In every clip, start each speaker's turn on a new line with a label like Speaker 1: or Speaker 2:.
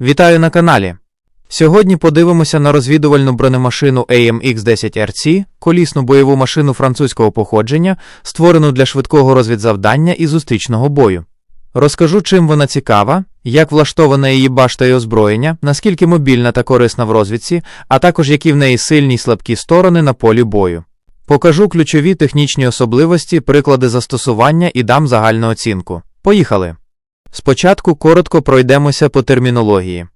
Speaker 1: Вітаю на каналі. Сьогодні подивимося на розвідувальну бронемашину AMX-10RC, колісну бойову машину французького походження, створену для швидкого розвідзавдання і зустрічного бою. Розкажу, чим вона цікава, як влаштована її башта і озброєння, наскільки мобільна та корисна в розвідці, а також які в неї сильні й слабкі сторони на полі бою. Покажу ключові технічні особливості, приклади застосування і дам загальну оцінку. Поїхали! Спочатку коротко пройдемося по термінології.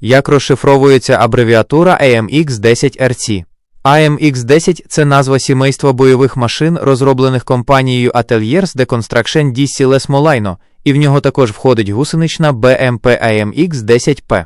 Speaker 1: Як розшифровується абревіатура AMX-10RC? AMX-10 – це назва сімейства бойових машин, розроблених компанією Ateliers de Construction DC Les Molino, і в нього також входить гусенична BMP AMX-10P.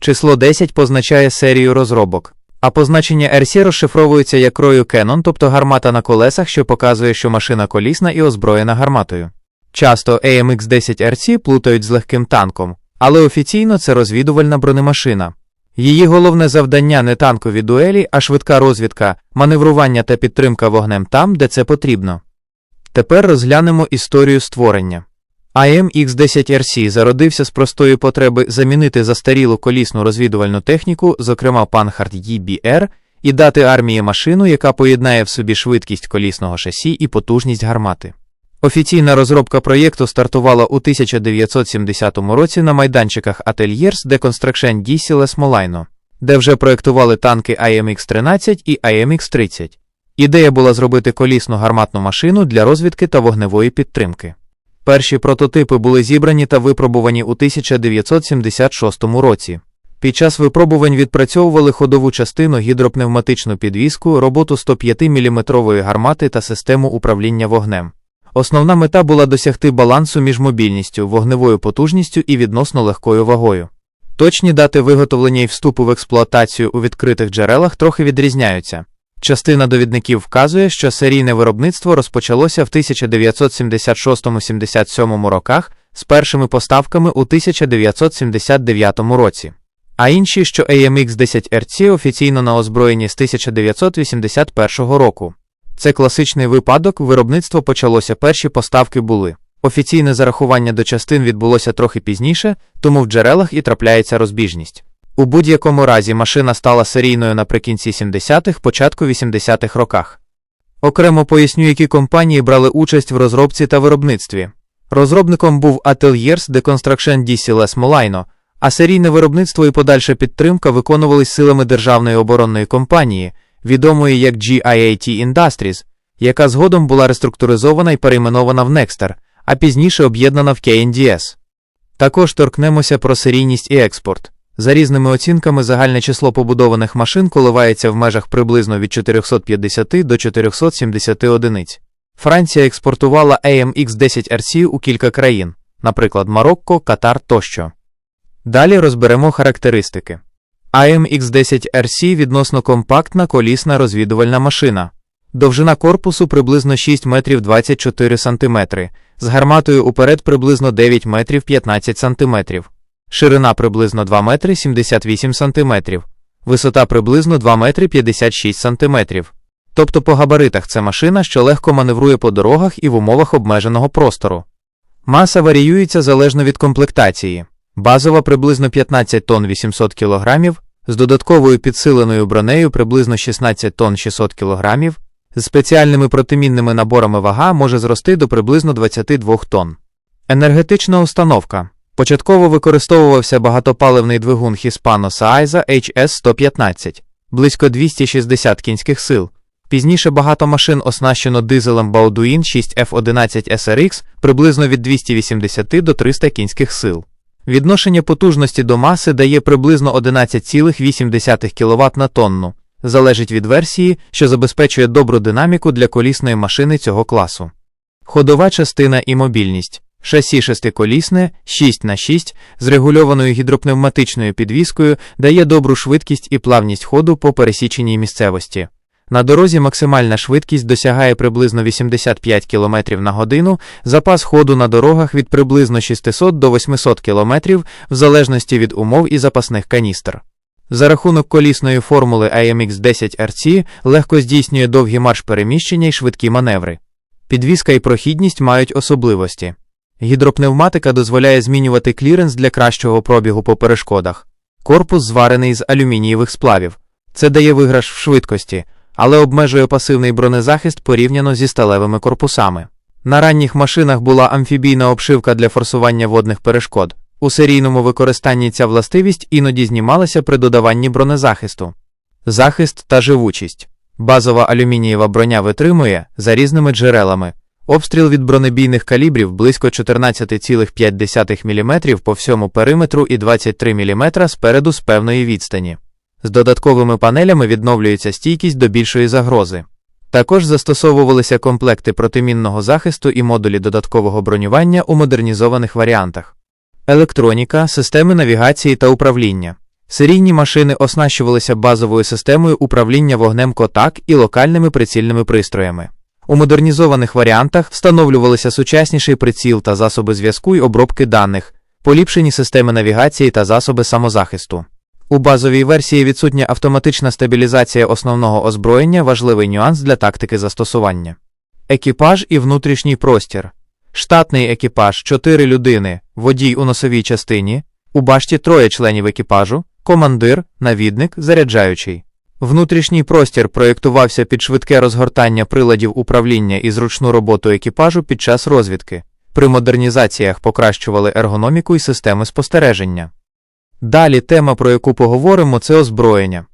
Speaker 1: Число 10 позначає серію розробок. А позначення RC розшифровується як рою Canon, тобто гармата на колесах, що показує, що машина колісна і озброєна гарматою. Часто AMX-10RC плутають з легким танком, але офіційно це розвідувальна бронемашина. Її головне завдання не танкові дуелі, а швидка розвідка, маневрування та підтримка вогнем там, де це потрібно. Тепер розглянемо історію створення. AMX-10RC зародився з простої потреби замінити застарілу колісну розвідувальну техніку, зокрема Panhard EBR, і дати армії машину, яка поєднає в собі швидкість колісного шасі і потужність гармати. Офіційна розробка проєкту стартувала у 1970 році на майданчиках Ateliers de Construction DC Les де вже проєктували танки AMX-13 і AMX-30. Ідея була зробити колісну гарматну машину для розвідки та вогневої підтримки. Перші прототипи були зібрані та випробувані у 1976 році. Під час випробувань відпрацьовували ходову частину гідропневматичну підвіску, роботу 105 мм гармати та систему управління вогнем. Основна мета була досягти балансу між мобільністю, вогневою потужністю і відносно легкою вагою. Точні дати виготовлення і вступу в експлуатацію у відкритих джерелах трохи відрізняються. Частина довідників вказує, що серійне виробництво розпочалося в 1976-77 роках з першими поставками у 1979 році, а інші, що AMX-10RC офіційно на озброєнні з 1981 року. Це класичний випадок, виробництво почалося перші поставки були. Офіційне зарахування до частин відбулося трохи пізніше, тому в джерелах і трапляється розбіжність. У будь-якому разі машина стала серійною наприкінці 70-х, початку 80-х роках. Окремо поясню, які компанії брали участь в розробці та виробництві. Розробником був Ateliers de Construction DC Les Molino, а серійне виробництво і подальша підтримка виконувались силами Державної оборонної компанії, відомої як GIAT Industries, яка згодом була реструктуризована і перейменована в Nexter, а пізніше об'єднана в KNDS. Також торкнемося про серійність і експорт. За різними оцінками, загальне число побудованих машин коливається в межах приблизно від 450 до 470 одиниць. Франція експортувала AMX-10RC у кілька країн, наприклад, Марокко, Катар тощо. Далі розберемо характеристики. AMX-10RC відносно компактна колісна розвідувальна машина. Довжина корпусу приблизно 6 метрів 24 см, з гарматою уперед приблизно 9 метрів 15 см ширина приблизно 2 метри 78 сантиметрів, висота приблизно 2 метри 56 сантиметрів. Тобто по габаритах це машина, що легко маневрує по дорогах і в умовах обмеженого простору. Маса варіюється залежно від комплектації. Базова приблизно 15 тонн 800 кг, з додатковою підсиленою бронею приблизно 16 тонн 600 кг, з спеціальними протимінними наборами вага може зрости до приблизно 22 тонн. Енергетична установка Початково використовувався багатопаливний двигун Hispano Saeza HS-115, близько 260 кінських сил. Пізніше багато машин оснащено дизелем Baudouin 6F11 SRX приблизно від 280 до 300 кінських сил. Відношення потужності до маси дає приблизно 11,8 кВт на тонну, залежить від версії, що забезпечує добру динаміку для колісної машини цього класу. Ходова частина і мобільність. Шасі шестиколісне 6 на 6 з регульованою гідропневматичною підвіскою дає добру швидкість і плавність ходу по пересіченій місцевості. На дорозі максимальна швидкість досягає приблизно 85 км на годину, запас ходу на дорогах від приблизно 600 до 800 км в залежності від умов і запасних каністр. За рахунок колісної формули AMX 10 RC легко здійснює довгі марш переміщення і швидкі маневри. Підвізка і прохідність мають особливості. Гідропневматика дозволяє змінювати кліренс для кращого пробігу по перешкодах. Корпус зварений з алюмінієвих сплавів. Це дає виграш в швидкості, але обмежує пасивний бронезахист порівняно зі сталевими корпусами. На ранніх машинах була амфібійна обшивка для форсування водних перешкод. У серійному використанні ця властивість іноді знімалася при додаванні бронезахисту. Захист та живучість. Базова алюмінієва броня витримує за різними джерелами. Обстріл від бронебійних калібрів близько 14,5 мм по всьому периметру і 23 мм спереду з певної відстані. З додатковими панелями відновлюється стійкість до більшої загрози. Також застосовувалися комплекти протимінного захисту і модулі додаткового бронювання у модернізованих варіантах. Електроніка, системи навігації та управління. Серійні машини оснащувалися базовою системою управління вогнем Котак і локальними прицільними пристроями. У модернізованих варіантах встановлювалися сучасніший приціл та засоби зв'язку й обробки даних, поліпшені системи навігації та засоби самозахисту. У базовій версії відсутня автоматична стабілізація основного озброєння важливий нюанс для тактики застосування. Екіпаж і внутрішній простір. Штатний екіпаж 4 людини, водій у носовій частині, у башті троє членів екіпажу, командир, навідник, заряджаючий. Внутрішній простір проєктувався під швидке розгортання приладів управління і зручну роботу екіпажу під час розвідки. При модернізаціях покращували ергономіку і системи спостереження. Далі тема, про яку поговоримо, це озброєння.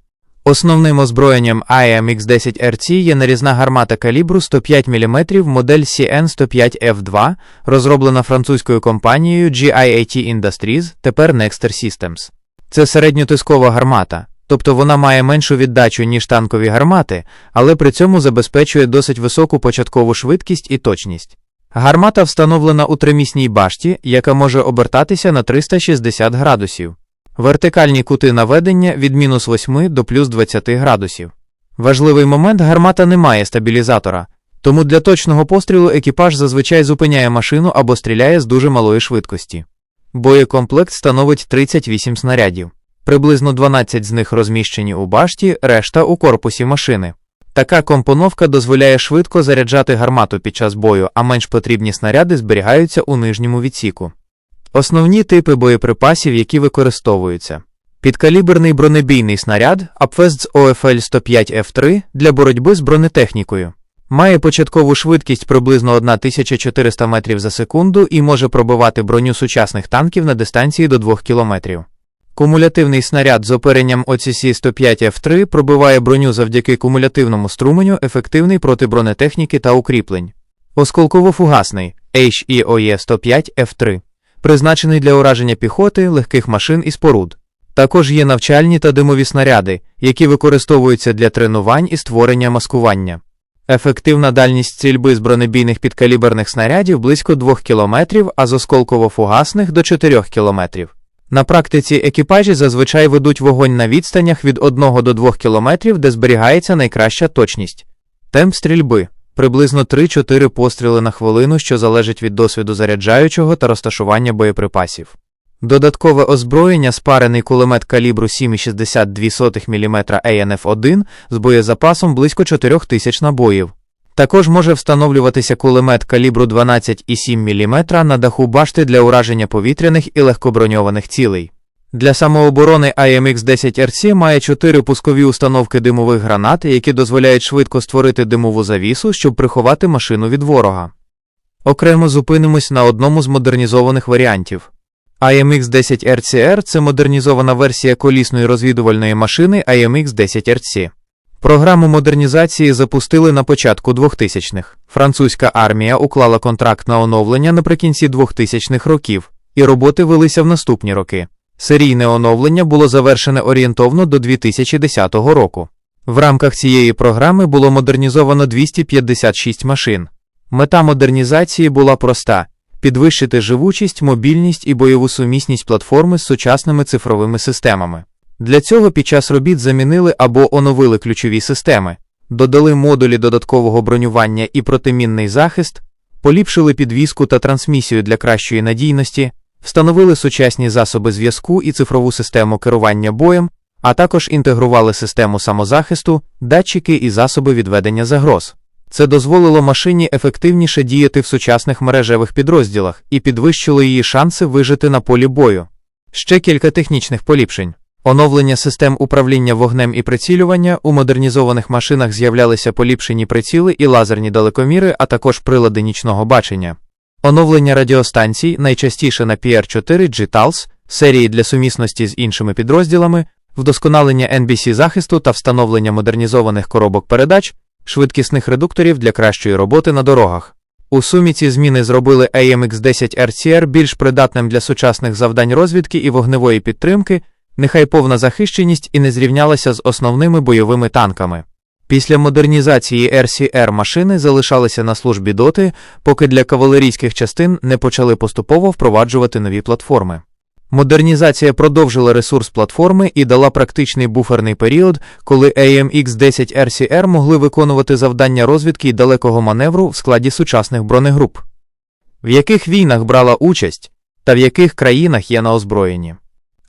Speaker 1: Основним озброєнням IMX-10RC є нарізна гармата калібру 105 мм модель CN105F2, розроблена французькою компанією GIAT Industries, тепер Nexter Systems. Це середньотискова гармата, тобто вона має меншу віддачу, ніж танкові гармати, але при цьому забезпечує досить високу початкову швидкість і точність. Гармата встановлена у тримісній башті, яка може обертатися на 360 градусів. Вертикальні кути наведення від мінус 8 до плюс 20 градусів. Важливий момент гармата не має стабілізатора, тому для точного пострілу екіпаж зазвичай зупиняє машину або стріляє з дуже малої швидкості. Боєкомплект становить 38 снарядів. Приблизно 12 з них розміщені у башті, решта у корпусі машини. Така компоновка дозволяє швидко заряджати гармату під час бою, а менш потрібні снаряди зберігаються у нижньому відсіку. Основні типи боєприпасів, які використовуються. Підкаліберний бронебійний снаряд Upfest OFL 105 F3 для боротьби з бронетехнікою. Має початкову швидкість приблизно 1400 метрів за секунду і може пробивати броню сучасних танків на дистанції до 2 км. Кумулятивний снаряд з оперенням OCC 105 F3 пробиває броню завдяки кумулятивному струменю, ефективний проти бронетехніки та укріплень. Осколково-фугасний HEOE 105 F3 призначений для ураження піхоти, легких машин і споруд. Також є навчальні та димові снаряди, які використовуються для тренувань і створення маскування. Ефективна дальність стрільби з бронебійних підкаліберних снарядів близько 2 км, а з осколково-фугасних до 4 км. На практиці екіпажі зазвичай ведуть вогонь на відстанях від 1 до 2 км, де зберігається найкраща точність. Темп стрільби приблизно 3-4 постріли на хвилину, що залежить від досвіду заряджаючого та розташування боєприпасів. Додаткове озброєння спарений кулемет калібру 7,62 мм ANF-1 з боєзапасом близько 4000 набоїв. Також може встановлюватися кулемет калібру 12,7 мм на даху башти для ураження повітряних і легкоброньованих цілей. Для самооборони IMX-10RC має чотири пускові установки димових гранат, які дозволяють швидко створити димову завісу, щоб приховати машину від ворога. Окремо зупинимось на одному з модернізованих варіантів. IMX-10RCR це модернізована версія колісної розвідувальної машини IMX-10RC. Програму модернізації запустили на початку 2000-х. Французька армія уклала контракт на оновлення наприкінці 2000-х років, і роботи велися в наступні роки. Серійне оновлення було завершене орієнтовно до 2010 року. В рамках цієї програми було модернізовано 256 машин. Мета модернізації була проста: підвищити живучість, мобільність і бойову сумісність платформи з сучасними цифровими системами. Для цього під час робіт замінили або оновили ключові системи, додали модулі додаткового бронювання і протимінний захист, поліпшили підвізку та трансмісію для кращої надійності, встановили сучасні засоби зв'язку і цифрову систему керування боєм, а також інтегрували систему самозахисту, датчики і засоби відведення загроз. Це дозволило машині ефективніше діяти в сучасних мережевих підрозділах і підвищило її шанси вижити на полі бою. Ще кілька технічних поліпшень. Оновлення систем управління вогнем і прицілювання у модернізованих машинах з'являлися поліпшені приціли і лазерні далекоміри, а також прилади нічного бачення. Оновлення радіостанцій, найчастіше на PR4 GTALS, серії для сумісності з іншими підрозділами, вдосконалення NBC захисту та встановлення модернізованих коробок передач, швидкісних редукторів для кращої роботи на дорогах. У сумі ці зміни зробили AMX10 RCR більш придатним для сучасних завдань розвідки і вогневої підтримки, нехай повна захищеність і не зрівнялася з основними бойовими танками. Після модернізації RCR машини залишалися на службі доти, поки для кавалерійських частин не почали поступово впроваджувати нові платформи. Модернізація продовжила ресурс платформи і дала практичний буферний період, коли AMX-10 RCR могли виконувати завдання розвідки й далекого маневру в складі сучасних бронегруп. В яких війнах брала участь та в яких країнах є на озброєнні.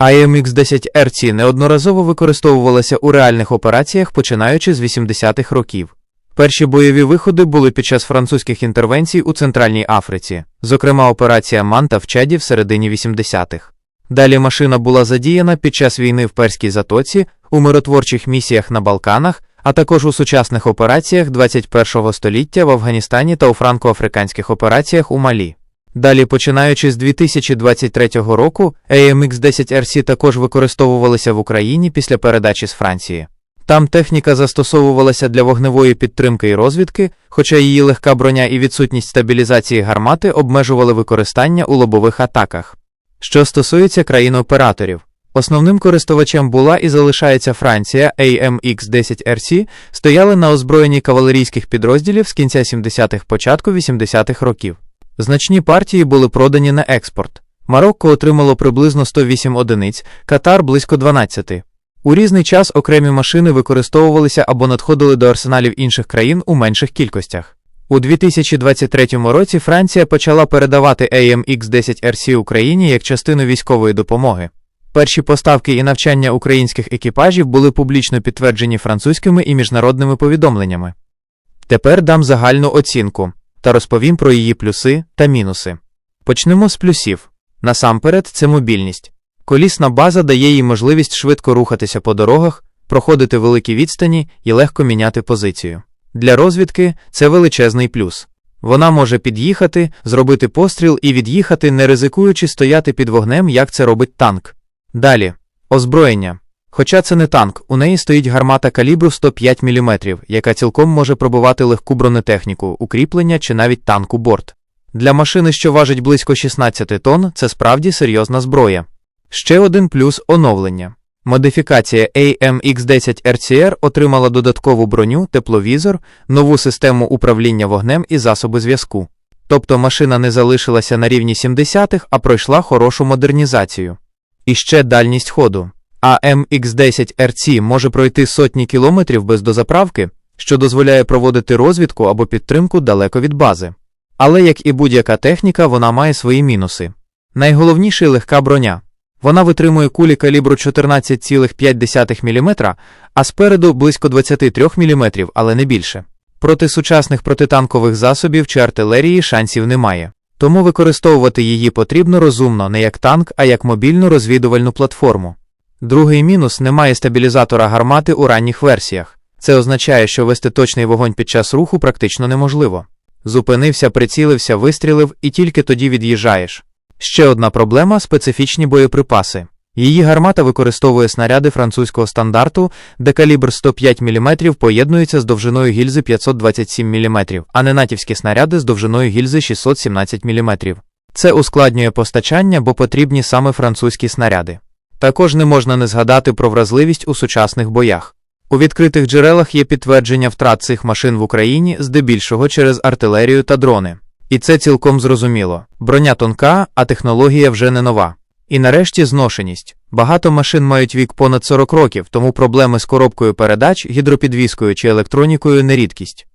Speaker 1: AMX-10 RC неодноразово використовувалася у реальних операціях починаючи з 80-х років. Перші бойові виходи були під час французьких інтервенцій у Центральній Африці, зокрема операція Манта в Чаді в середині 80-х. Далі машина була задіяна під час війни в Перській затоці, у миротворчих місіях на Балканах, а також у сучасних операціях 21-го століття в Афганістані та у франко-африканських операціях у Малі. Далі, починаючи з 2023 року, AMX-10 RC також використовувалися в Україні після передачі з Франції. Там техніка застосовувалася для вогневої підтримки і розвідки, хоча її легка броня і відсутність стабілізації гармати обмежували використання у лобових атаках. Що стосується країн-операторів, основним користувачем була і залишається Франція AMX-10 RC, стояли на озброєнні кавалерійських підрозділів з кінця 70-х початку 80-х років. Значні партії були продані на експорт. Марокко отримало приблизно 108 одиниць, Катар близько 12. У різний час окремі машини використовувалися або надходили до арсеналів інших країн у менших кількостях. У 2023 році Франція почала передавати AMX-10 RC Україні як частину військової допомоги. Перші поставки і навчання українських екіпажів були публічно підтверджені французькими і міжнародними повідомленнями. Тепер дам загальну оцінку та розповім про її плюси та мінуси. Почнемо з плюсів. Насамперед, це мобільність. Колісна база дає їй можливість швидко рухатися по дорогах, проходити великі відстані і легко міняти позицію. Для розвідки це величезний плюс. Вона може під'їхати, зробити постріл і від'їхати, не ризикуючи стояти під вогнем, як це робить танк. Далі озброєння. Хоча це не танк, у неї стоїть гармата калібру 105 мм, яка цілком може пробувати легку бронетехніку, укріплення чи навіть танку борт. Для машини, що важить близько 16 тонн, це справді серйозна зброя. Ще один плюс оновлення. Модифікація AMX10 RCR отримала додаткову броню, тепловізор, нову систему управління вогнем і засоби зв'язку. Тобто машина не залишилася на рівні 70-х, а пройшла хорошу модернізацію. І ще дальність ходу. AMX10 RC може пройти сотні кілометрів без дозаправки, що дозволяє проводити розвідку або підтримку далеко від бази. Але як і будь-яка техніка, вона має свої мінуси. Найголовніший легка броня. Вона витримує кулі калібру 14,5 мм, а спереду близько 23 мм, але не більше. Проти сучасних протитанкових засобів чи артилерії шансів немає. Тому використовувати її потрібно розумно не як танк, а як мобільну розвідувальну платформу. Другий мінус немає стабілізатора гармати у ранніх версіях. Це означає, що вести точний вогонь під час руху практично неможливо. Зупинився, прицілився, вистрілив і тільки тоді від'їжджаєш. Ще одна проблема специфічні боєприпаси. Її гармата використовує снаряди французького стандарту, де калібр 105 мм поєднується з довжиною гільзи 527 мм, а не натівські снаряди з довжиною гільзи 617 мм. Це ускладнює постачання, бо потрібні саме французькі снаряди. Також не можна не згадати про вразливість у сучасних боях. У відкритих джерелах є підтвердження втрат цих машин в Україні здебільшого через артилерію та дрони. І це цілком зрозуміло. Броня тонка, а технологія вже не нова. І нарешті зношеність. Багато машин мають вік понад 40 років, тому проблеми з коробкою передач, гідропідвіскою чи електронікою не рідкість.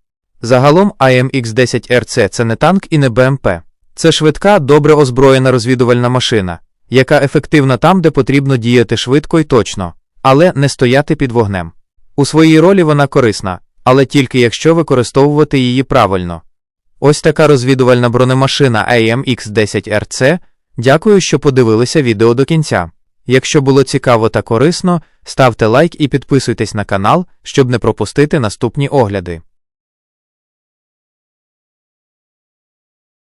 Speaker 1: Загалом AMX10 RC це не танк і не БМП. Це швидка, добре озброєна розвідувальна машина, яка ефективна там, де потрібно діяти швидко і точно, але не стояти під вогнем. У своїй ролі вона корисна, але тільки якщо використовувати її правильно. Ось така розвідувальна бронемашина AMX10RC. Дякую, що подивилися відео до кінця. Якщо було цікаво та корисно, ставте лайк і підписуйтесь на канал, щоб не пропустити наступні огляди.